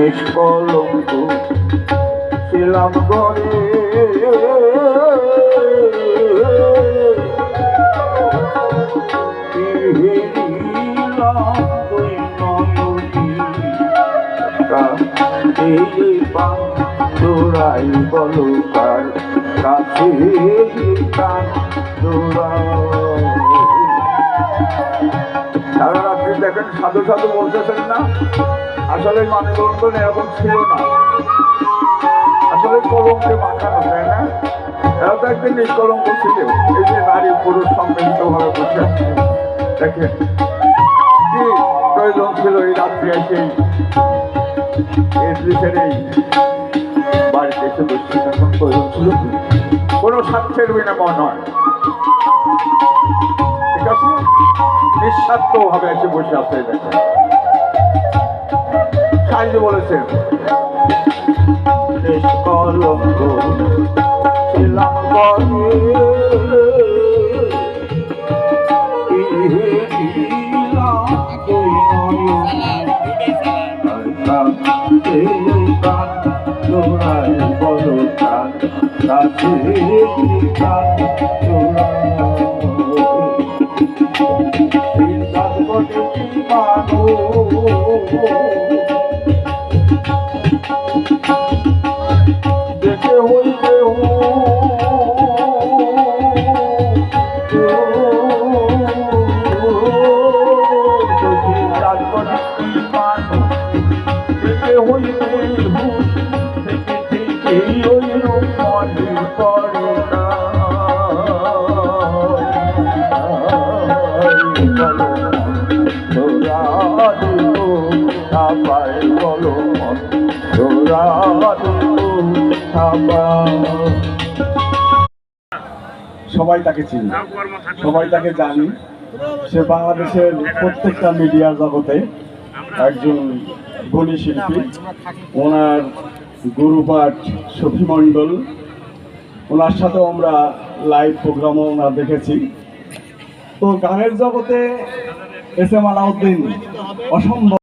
নিষ্কলঙ্ক ছিলাম নয়নী এই পাঁচুরাই বলো কার কাছে রাত্রি দেখেন, সাধু সাধু বলতেছেন না। আসলে মানুষজন এরকম ছিল না। আসলে কলমকে মাখানো তাই না? এরা তো একদিন নিষ্কলঙ্ক ছিল। এই যে নারী পুরুষ সম্মিলিত ভাবে বসে আছে। দেখেন, কি প্রয়োজন ছিল এই রাত্রি এসে। এই এই বাড়িতে এসে বসে। এখন প্রয়োজন ছিল? কোনো স্বার্থের বিনিময় নয়। ঠিক আছে? নিঃস্বার্থ ভাবে এসে বসে আছে দেখেন সাইজ বলেছেন নিষ্কলঙ্ক ছিলাম। তোরাই বলো কান কাছে দেখে হইলে দেখে হইলে এই হইল মনে পড়ে না। সাবাই বলো সবাই তাকে চিনি, সবাই তাকে জানি। সে বাংলাদেশের প্রত্যেকটা মিডিয়া জগতে একজন গুণী শিল্পী। ওনার গুরুপাঠ সফি মণ্ডল। ওনার সাথেও আমরা লাইভ প্রোগ্রামও ওনার দেখেছি। তো গানের জগতে এস এম আলাউদ্দিন অসম্ভব।